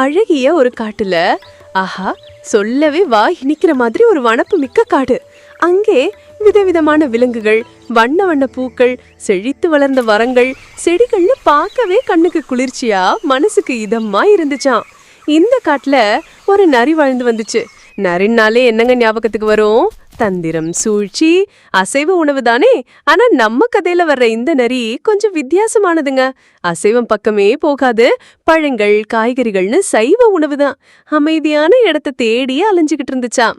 அழகிய ஒரு காட்டுல ஆஹா சொல்லவே வா இனிக்கிற மாதிரி ஒரு வனப்பு மிக்க காடு. அங்கே விதவிதமான விலங்குகள் வண்ண வண்ண பூக்கள் செழித்து வளர்ந்த வரங்கள் செடிகள்னு பார்க்கவே கண்ணுக்கு குளிர்ச்சியா மனசுக்கு இதமா இருந்துச்சாம். இந்த காட்டுல ஒரு நரி வாழ்ந்து வந்துச்சு. நரின்னாலே என்னங்க ஞாபகத்துக்கு வரும்? தந்திரம் சூழ்ச்சி அசைவ உணவு தானே? ஆனா நம்ம கதையில வர்ற இந்த நரி கொஞ்சம் வித்தியாசமானதுங்க. அசைவம் பக்கமே போகாது. பழங்கள் காய்கறிகள்னு சைவ உணவு தான். அமைதியான இடத்த தேடி அலைஞ்சுகிட்டு இருந்துச்சாம்.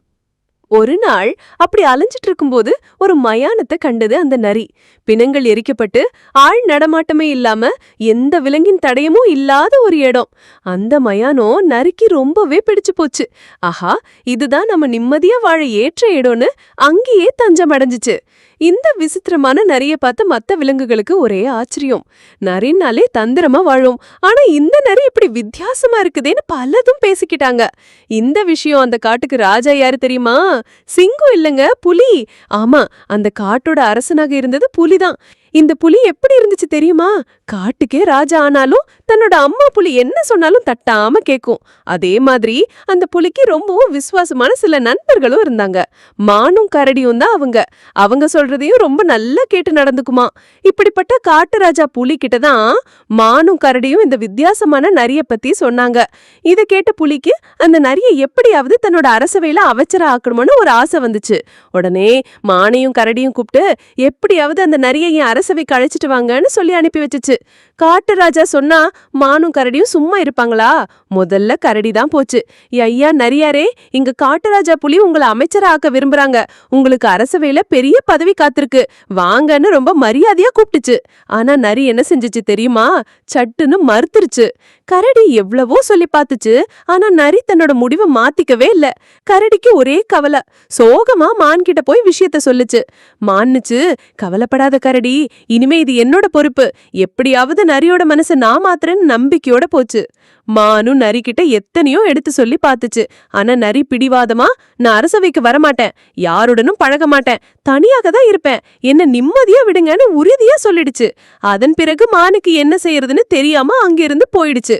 ஒரு நாள் அப்படி அலைஞ்சிட்டு இருக்கும்போது ஒரு மயானத்தை கண்டது அந்த நரி. பிணங்கள் எரிக்கப்பட்டு ஆள் நடமாட்டமே இல்லாம எந்த விலங்கின் தடயமும் இல்லாத ஒரு இடம். அந்த மயானம் நரிக்கு ரொம்பவே பிடிச்சு போச்சு. ஆஹா இதுதான் நம்ம நிம்மதியா வாழ ஏற்ற இடம்னு அங்கேயே தஞ்சம் அடைஞ்சிச்சு. இந்த விசித்திரமான நரிய பார்த்து மத்த விலங்குகளுக்கு ஒரே ஆச்சரியம். நரின்னாலே தந்திரமா வாழும். ஆனா இந்த நரி இப்படி வித்தியாசமா இருக்குதேன்னு பலதும் பேசிக்கிட்டாங்க. இந்த விஷயம் அந்த காட்டுக்கு ராஜா யாரு தெரியுமா? சிங்கம் இல்லைங்க புலி. ஆமா அந்த காட்டோட அரசனாக இருந்தது புலிதான். இந்த புலி எப்படி இருந்துச்சு தெரியுமா? காட்டுக்கே ராஜா ஆனாலும் தன்னோட அம்மா புலி என்ன சொன்னாலும் தட்டாம கேக்கும். அதே மாதிரி அந்த புலிக்கு ரொம்பவும் விசுவாசமான சில நண்பர்களும் இருந்தாங்க. மானும் கரடியும் தான் அவங்க. அவங்க சொல்றதையும் ரொம்ப நல்லா கேட்டு நடந்துக்குமா. இப்படிப்பட்ட காட்டு ராஜா புலி கிட்ட தான் மானும் கரடியும் இந்த வித்தியாசமான நரிய பத்தி சொன்னாங்க. இத கேட்ட புலிக்கு அந்த நரிய எப்படியாவது தன்னோட அரசவையில அவச்சர ஆக்கணும்னு ஒரு ஆசை வந்துச்சு. உடனே மானையும் கரடியும் கூப்பிட்டு எப்படியாவது அந்த நரியை என் சபைக்கு அழைச்சிட்டு வாங்கன்னு சொல்லி அனுப்பி வச்சுச்சு. காட்டு ராஜா சொன்னா மானும் கரடியும் சும்மா இருப்பாங்களா? முதல்ல கரடி தான் போச்சு. ஐயா நரியாரே இங்க காட்டுராஜா புலி உங்களை அமைச்சரா ஆக்க விரும்புறாங்க. உங்களுக்கு அரசவையில பெரிய பதவி காத்திருக்கு. வாங்கன்னு ரொம்ப மரியாதையா கூப்பிட்டுச்சு. ஆனா நரி என்ன செஞ்சுச்சு தெரியுமா? சட்டுன்னு மறுத்துருச்சு. கரடி எவ்வளவோ சொல்லி பார்த்துச்சு. ஆனா நரி தன்னோட முடிவை மாத்திக்கவே இல்ல. கரடிக்கு ஒரே கவலை. சோகமா மான் கிட்ட போய் விஷயத்த சொல்லுச்சு. மான்னுச்சு கவலைப்படாத கரடி. இனிமே இது என்னோட பொறுப்பு. எப்படியாவது நரியோட மனசு நான் மாத்திரன்னு நம்பிக்கையோட போச்சு. மானும் நரி கிட்ட எத்தனையோ எடுத்து சொல்லி பார்த்துச்சு. ஆனா நரி பிடிவாதமா நான் அரசவைக்கு வரமாட்டேன். யாருடனும் பழக மாட்டேன். தனியாக தான் இருப்பேன். என்ன நிம்மதியா விடுங்கன்னு உறுதியா சொல்லிடுச்சு. அதன் பிறகு மானுக்கு என்ன செய்யறதுன்னு தெரியாம அங்கிருந்து போயிடுச்சு.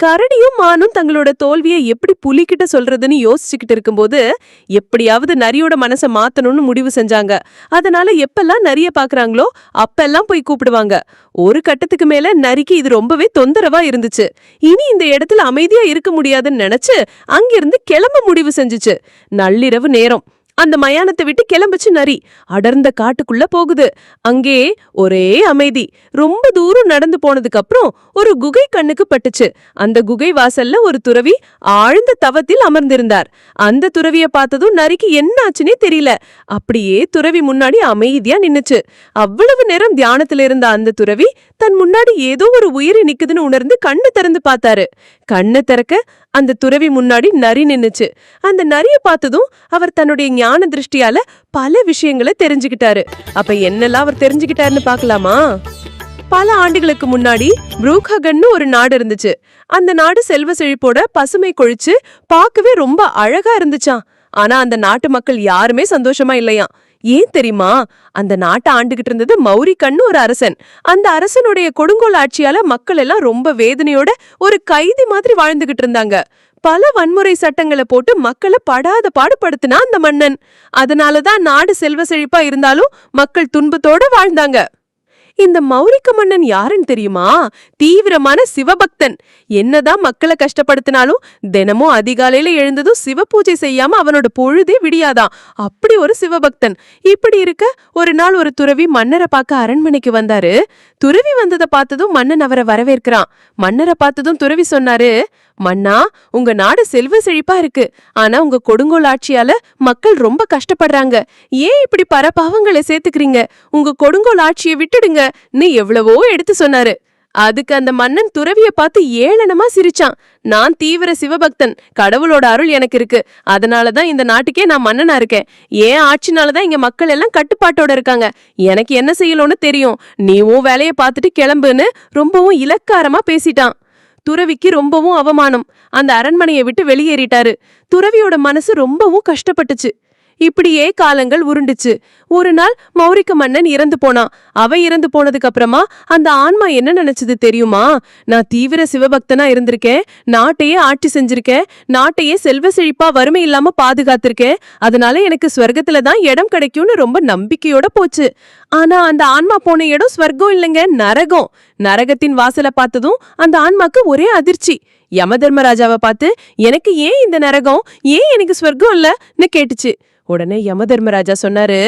கரடியும் மானும் தங்களோட தோல்வியை எப்படி புலிகிட்ட சொல்றதுன்னு யோசிச்சுக்கிட்டு இருக்கும்போது எப்படியாவது நரியோட மனசை மாத்தணும்னு முடிவு செஞ்சாங்க. அதனால எப்பெல்லாம் நரிய பாக்குறாங்களோ அப்பெல்லாம் போய் கூப்பிடுவாங்க. ஒரு கட்டத்துக்கு மேல நரிக்கு இது ரொம்பவே தொந்தரவா இருந்துச்சு. இனி இந்த இடத்துல அமைதியா இருக்க முடியாதுன்னு நினைச்சு அங்கிருந்து கிளம்ப முடிவு செஞ்சுச்சு. நள்ளிரவு நேரம். அந்த மயானத்தை விட்டு கிளம்பிச்சு நரி. அடர்ந்த காட்டுக்குள்ள போகுது. அங்கே ஒரே அமைதி. ரொம்ப தூரம் நடந்து போனதுக்கு அப்புறம் ஒரு குகை கண்ணுக்கு பட்டுச்சு. அந்த குகை வாசல்ல ஒரு துறவி ஆழ்ந்த தவத்தில் அமர்ந்திருந்தார். அந்த துறவிய பார்த்ததும் நரிக்கு என்ன ஆச்சுன்னே தெரியல. அப்படியே துறவி முன்னாடி அமைதியா நின்னுச்சு. அவ்வளவு நேரம் தியானத்துல இருந்த அந்த துறவி தன் முன்னாடி ஏதோ ஒரு உயிரி நிக்குதுன்னு உணர்ந்து கண்ணு திறந்து பார்த்தாரு. கண்ணை திறக்க அந்த துறவி முன்னாடி நரி நின்னுச்சு. அந்த நரிய பார்த்ததும் அவர் தன்னுடைய ஞான திருஷ்டியால பல விஷயங்களை தெரிஞ்சுக்கிட்டாரு. அப்ப என்னெல்லாம் அவர் தெரிஞ்சுக்கிட்டாருன்னு பாக்கலாமா பல ஆண்டுகளுக்கு முன்னாடி புரூக்ஹகன்னு ஒரு நாடு இருந்துச்சு. அந்த நாடு செல்வ செழிப்போட பசுமை கொழிச்சு பார்க்கவே ரொம்ப அழகா இருந்துச்சாம். ஆனா அந்த நாட்டு மக்கள் யாருமே சந்தோஷமா இல்லையாம். ஏன் தெரியுமா? அந்த நாட்டை ஆண்டுகிட்டு இருந்தது மௌரி கண்ணு ஒரு அரசன். அந்த அரசனுடைய கொடுங்கோல் ஆட்சியால மக்கள் எல்லாம் ரொம்ப வேதனையோட ஒரு கைதி மாதிரி வாழ்ந்துகிட்டு இருந்தாங்க. பல வன்முறை சட்டங்களை போட்டு மக்களை படாத பாடுபடுத்தினா அந்த மன்னன். அதனாலதான் நாடு செல்வ செழிப்பா இருந்தாலும் மக்கள் துன்பத்தோட வாழ்ந்தாங்க. இந்த மௌரிக்க மன்னன் யாருன்னு தெரியுமா? தீவிரமான சிவபக்தன். என்னதான் மக்களை கஷ்டப்படுத்தினாலும் தினமும் அதிகாலையில எழுந்ததும் சிவ பூஜை செய்யாம அவனோட பொழுதே விடியாதான். அப்படி ஒரு சிவபக்தன். இப்படி இருக்க ஒரு நாள் ஒரு துறவி மன்னரை பார்க்க அரண்மனைக்கு வந்தாரு. துறவி வந்ததை பார்த்ததும் மன்னன் அவரை வரவேற்கிறான். மன்னரை பார்த்ததும் துறவி சொன்னாரு மன்னா உங்க நாடு செல்வ செழிப்பா இருக்கு. ஆனா உங்க கொடுங்கோல் ஆட்சியால மக்கள் ரொம்ப கஷ்டப்படுறாங்க. ஏன் இப்படி பரபாவங்களை சேர்த்துக்கிறீங்க? உங்க கொடுங்கோல் ஆட்சியை விட்டுடுங்கன்னு எவ்வளவோ எடுத்து சொன்னாரு. அதுக்கு அந்த மன்னன் துறவிய பார்த்து ஏளனமா சிரிச்சான். நான் தீவிர சிவபக்தன். கடவுளோட அருள் எனக்கு இருக்கு. அதனாலதான் இந்த நாட்டுக்கே நான் மன்னனா இருக்கேன். ஏன் ஆட்சினாலதான் இங்க மக்கள் எல்லாம் கட்டுப்பாட்டோட இருக்காங்க. எனக்கு என்ன செய்யணும்னு தெரியும். நீவும் வேலைய பார்த்துட்டு கிளம்புன்னு ரொம்பவும் இலக்காரமா பேசிட்டான். துறவிக்கு ரொம்பவும் அவமானம். அந்த அரண்மனையை விட்டு வெளியேறிட்டாரு. துறவியோட மனசு ரொம்பவும் கஷ்டப்பட்டுச்சு. இப்படியே காலங்கள் உருண்டுச்சு. ஒரு நாள் மௌரிக்க மன்னன் இறந்து போனான் அவன் இறந்து போனதுக்கு அப்புறமா அந்த ஆன்மா என்ன நினைச்சது தெரியுமா? நான் தீவிர சிவபக்தனா இருந்திருக்கேன். நாட்டையே ஆட்சி செஞ்சிருக்கேன். நாட்டையே செல்வ செழிப்பா வறுமை இல்லாம பாதுகாத்திருக்கேன். அதனால எனக்கு ஸ்வர்க்கத்துல தான் இடம் கிடைக்கும்னு ரொம்ப நம்பிக்கையோட போச்சு. ஆனா அந்த ஆன்மா போன இடம் ஸ்வர்க்கம் இல்லைங்க நரகம். நரகத்தின் வாசலை பார்த்ததும் அந்த ஆன்மாக்கு ஒரே அதிர்ச்சி. யமதர்மராஜாவை பார்த்து எனக்கு ஏன் இந்த நரகம்? ஏன் எனக்கு ஸ்வர்க்கம் இல்லைன்னு கேட்டுச்சு. உடனே யமதர்மராஜா சொன்னாரு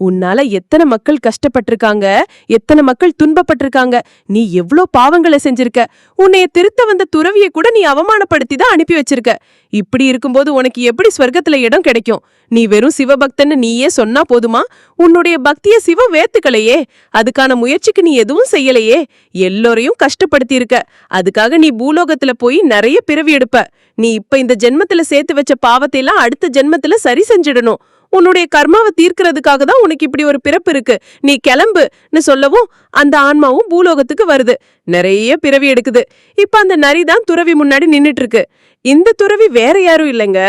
உன்னால எத்தனை மக்கள் கஷ்டப்பட்டிருக்காங்க எத்தனை மக்கள் துன்பப்பட்டிருக்காங்க நீ எவ்ளோ பாவங்களை செஞ்சிருக்க உன்னைய திருத்த வந்த துறவிய கூட நீ அவமானப்படுத்தி தான் அனுப்பி வச்சிருக்க. இப்படி இருக்கும்போது உனக்கு எப்படி ஸ்வர்க்கத்துல இடம் கிடைக்கும்? நீ வெறும் சிவபக்தன்னு நீயே சொன்னா போதுமா? உன்னுடைய பக்திய சிவ வேத்துக்கலையே அதுக்கான முயற்சிக்கு நீ எதுவும் செய்யலையே எல்லோரையும் கஷ்டப்படுத்தி இருக்க அதுக்காக நீ பூலோகத்துல போய் நிறைய பிறவி எடுப்ப. நீ இப்ப இந்த ஜென்மத்துல சேர்த்து வச்ச பாவத்தை எல்லாம் அடுத்த ஜென்மத்துல சரி செஞ்சிடணும். உன்னுடைய கர்மாவை தீர்க்கறதுக்காக தான் உனக்கு இப்படி ஒரு பிறப்பு இருக்கு. நீ கிளம்புன்னு சொல்லவும் அந்த ஆன்மாவும் பூலோகத்துக்கு வருது. நிறைய பிறவி எடுக்குது. இப்ப அந்த நரி தான் துறவி முன்னாடி நின்னுட்டு இருக்கு இந்த துறவி வேற யாரும் இல்லைங்க.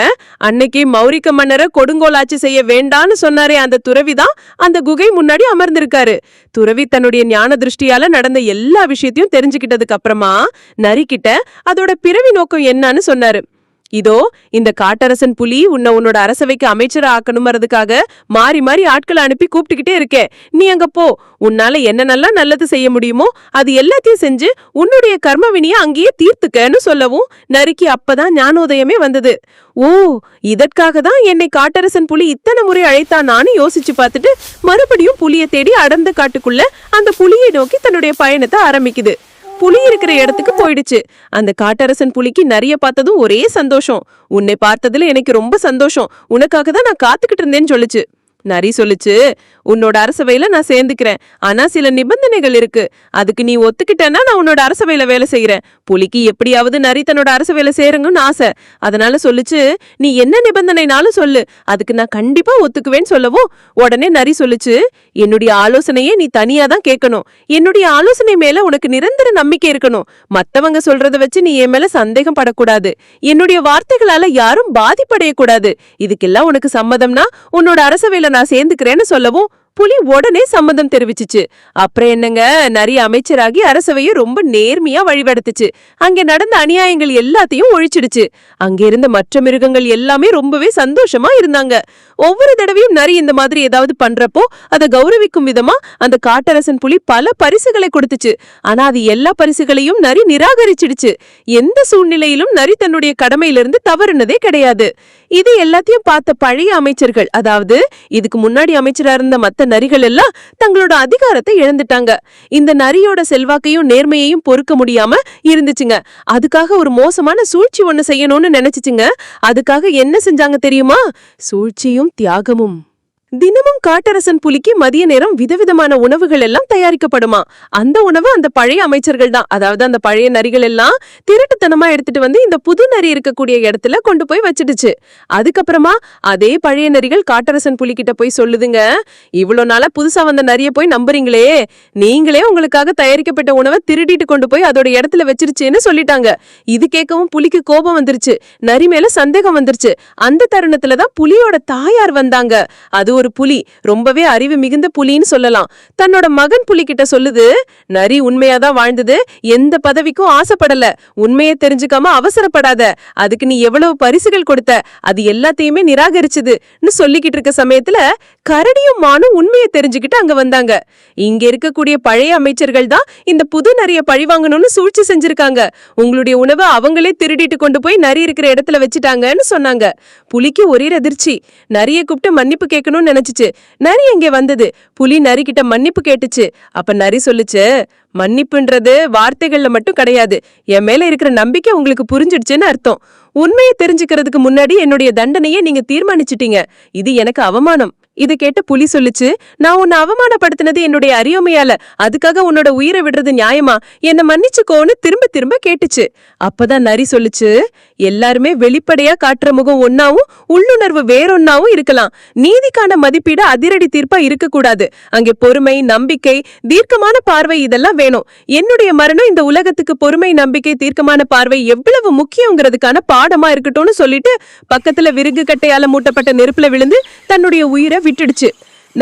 அன்னைக்கு மௌரிக்க மன்னரை கொடுங்கோலாட்சி செய்ய வேண்டான்னு சொன்னாரே அந்த துறவி தான் அந்த குகை முன்னாடி அமர்ந்திருக்காரு. துறவி தன்னுடைய ஞான திருஷ்டியால நடந்த எல்லா விஷயத்தையும் தெரிஞ்சுக்கிட்டதுக்கு அப்புறமா நரிக்கிட்ட அதோட பிறவி நோக்கம் என்னன்னு சொன்னாரு. இதோ இந்த காட்டரசன் புலி உன்னை உன்னோட அரசவைக்கு அமைச்சரா ஆக்கணுமறதுக்காக மாறி மாறி ஆட்களை அனுப்பி கூப்பிட்டுக்கிட்டே இருக்கே. நீ அங்க போ. உன்னால என்னென்னலாம் நல்லது செய்ய முடியுமோ அது எல்லாத்தையும் செஞ்சு உன்னுடைய கர்மவினியை அங்கேயே தீர்த்துக்கன்னு சொல்லவும் நறுக்கி அப்பதான் ஞானோதயமே வந்தது. ஓ இதற்காக தான் என்னை காட்டரசன் புலி இத்தனை முறை அழைத்தானான்னு யோசிச்சு பார்த்துட்டு மறுபடியும் புலியை தேடி அடர்ந்த காட்டுக்குள்ள அந்த புலியை நோக்கி தன்னுடைய பயணத்தை ஆரம்பிக்குது. புலி இருக்கிற இடத்துக்கு போயிடுச்சு. அந்த காட்டரசன் புலிக்கு நிறைய பார்த்ததும் ஒரே சந்தோஷம். உன்னை பார்த்ததுல எனக்கு ரொம்ப சந்தோஷம். உனக்காக தான் நான் காத்துக்கிட்டு இருந்தேன்னு சொல்லுச்சு. நரி சொல்லுச்சு உன்னோட அரசவையில நான் சேர்ந்துக்கிறேன். ஆனா சில நிபந்தனைகள் இருக்கு. அதுக்கு நீ ஒத்துக்கிட்டேன்னா நான் உன்னோட அரசவையில வேலை செய்யறேன் புலிக்கு எப்படியாவது நரி தன்னோட அரசவையில சேருங்கன்னு ஆசை. அதனால சொல்லுச்சு நீ என்ன நிபந்தனைனாலும் சொல்லு. அதுக்கு நான் கண்டிப்பா ஒத்துக்குவேன்னு சொல்லவும் உடனே நரி சொல்லுச்சு என்னுடைய ஆலோசனையே நீ தனியா தான் கேட்கணும். என்னுடைய ஆலோசனை மேல உனக்கு நிரந்தர நம்பிக்கை இருக்கணும். மத்தவங்க சொல்றத வச்சு நீ என் மேல சந்தேகம் படக்கூடாது. என்னுடைய வார்த்தைகளால யாரும் பாதிப்படையக்கூடாது. இதுக்கெல்லாம் உனக்கு சம்மதம்னா உன்னோட அரசவையில நான் சேர்ந்துக்கிறேன்னு சொல்லவும் புலி உடனே சம்மதம் தெரிவிச்சுச்சு. அப்புறம் என்னங்க? நிறைய அமைச்சராகி அரசவையை ரொம்ப நேர்மையா வழிபடுத்துச்சு அங்க நடந்த அநியாயங்கள் எல்லாத்தையும் ஒழிச்சிடுச்சு. அங்க இருந்த மற்ற மிருகங்கள் எல்லாமே ரொம்பவே சந்தோஷமா இருந்தாங்க. ஒவ்வொரு தடவையும் நரி இந்த மாதிரி ஏதாவது பண்றப்போ அதை கௌரவிக்கும் விதமா அந்த காட்டரசன் புலி பல பரிசுகளை கொடுத்துச்சு. ஆனா அது எல்லா பரிசுகளையும் நரி நிராகரிச்சிடுச்சு. எந்த சூழ்நிலையிலும் நரி தன்னுடைய கடமையிலிருந்து தவறுனதே கிடையாது. இது எல்லாத்தையும் பார்த்த பழைய அமைச்சர்கள் அதாவது இதுக்கு முன்னாடி அமைச்சரா இருந்த மத்த நரிகள் எல்லாம் தங்களோட அதிகாரத்தை இழந்துட்டாங்க. இந்த நரியோட செல்வாக்கையும் நேர்மையையும் பொறுக்க முடியாம இருந்துச்சுங்க. அதுக்காக ஒரு மோசமான சூழ்ச்சி ஒண்ணு செய்யணும்னு நினைச்சுச்சுங்க. அதுக்காக என்ன செஞ்சாங்க தெரியுமா? சூழ்ச்சியும் தியாகமும். தினமும் காட்டரசன் புலிக்கு மதிய நேரம் விதவிதமான உணவுகள் எல்லாம் தயாரிக்கப்படுமா? அந்த உணவு அந்த பழைய அமைச்சர்கள் தான். அதாவது அந்த பழைய நரிகள் எல்லாம் திருட்டுத்தனமா எடுத்துட்டு வந்து இந்த புது நரி இருக்கக்கூடிய இடத்துல கொண்டு போய் வச்சிடுச்சு. அதுக்கப்புறமா அதே பழைய நரிகள் காட்டரசன் புலி கிட்ட போய் சொல்லுதுங்க. இவ்வளவு நாளா புதுசா வந்த நரிய போய் நம்புறீங்களே. நீங்களே உங்களுக்காக தயாரிக்கப்பட்ட உணவை திருடிட்டு கொண்டு போய் அதோட இடத்துல வச்சிருச்சுன்னு சொல்லிட்டாங்க. இது கேட்கவும் புலிக்கு கோபம் வந்துருச்சு. நரி மேல சந்தேகம் வந்துருச்சு. அந்த தருணத்துலதான் புலியோட தாயார் வந்தாங்க. அது ஒரு புலி. ரொம்பவே அறிவு மிகுந்த புலின்னு சொல்லலாம். தன்னோட மகன் புலி கிட்ட சொல்லுது நரி உண்மையாதான் வாழ்ந்தது. எந்த பதவிக்கும் ஆசைப்படல. உண்மையை தெரிஞ்சுக்காம அவசரப்படாத. அதுக்கு நீ எவ்வளவு பரிசுகள் கொடுத்த. அது எல்லாத்தையுமே நிராகரிச்சதுன்னு சொல்லிக்கிட்டு இருக்க சமயத்துல கரடியும் மானும் உண்மையை தெரிஞ்சுக்கிட்டு அங்க வந்தாங்க. இங்க இருக்கக்கூடிய பழைய அமைச்சர்கள் தான் இந்த புது நரிய பழிவாங்கணும்னு சூழ்ச்சி செஞ்சிருக்காங்க. உங்களுடைய உணவை அவங்களே திருடிட்டு கொண்டு போய் நரி இருக்கிற இடத்துல வச்சுட்டாங்கன்னு சொன்னாங்க. புலிக்கு ஒரே அதிர்ச்சி. நரிய கூப்பிட்டு மன்னிப்பு கேட்கணும்னு நினைச்சிச்சு. நரி எங்கே வந்தது? புலி நரி கிட்ட மன்னிப்பு கேட்டுச்சு. அப்ப நரி சொல்லுச்சு மன்னிப்புன்றது வார்த்தைகள்ல மட்டும் கிடையாது. என் மேல இருக்கிற நம்பிக்கை உங்களுக்கு புரிஞ்சிடுச்சுன்னு அர்த்தம். உண்மையை தெரிஞ்சுக்கிறதுக்கு முன்னாடி என்னுடைய தண்டனையை நீங்க தீர்மானிச்சிட்டீங்க. இது எனக்கு அவமானம். இது கேட்டு புலி சொல்லுச்சு நான் உன்னை அவமானப்படுத்தினது என்னுடைய அறியாமையால. அதுக்காக உன்னோட உயிரை விடுறது நியாயமா? என்ன மன்னிச்சுக்கோன்னு திரும்ப திரும்ப கேட்டுச்சு. அப்பதான் நரி சொல்லுச்சு எல்லாருமே வெளிப்படையா காட்டுற முகம் ஒன்னாவும் உள்ளுணர்வு வேறொன்னாவும் இருக்கலாம். நீதிக்கான மதிப்பீடு அதிரடி தீர்ப்பா இருக்க கூடாது அங்கே பொறுமை நம்பிக்கை தீர்க்கமான பார்வை இதெல்லாம் வேணும். என்னுடைய மரணம் இந்த உலகத்துக்கு பொறுமை நம்பிக்கை தீர்க்கமான பார்வை எவ்வளவு முக்கியங்கிறதுக்கான பாடமா இருக்கட்டும்னு சொல்லிட்டு பக்கத்துல விறகு கட்டையால மூட்டப்பட்ட நெருப்புல விழுந்து தன்னுடைய உயிரை വിട്ടിടിച്ച്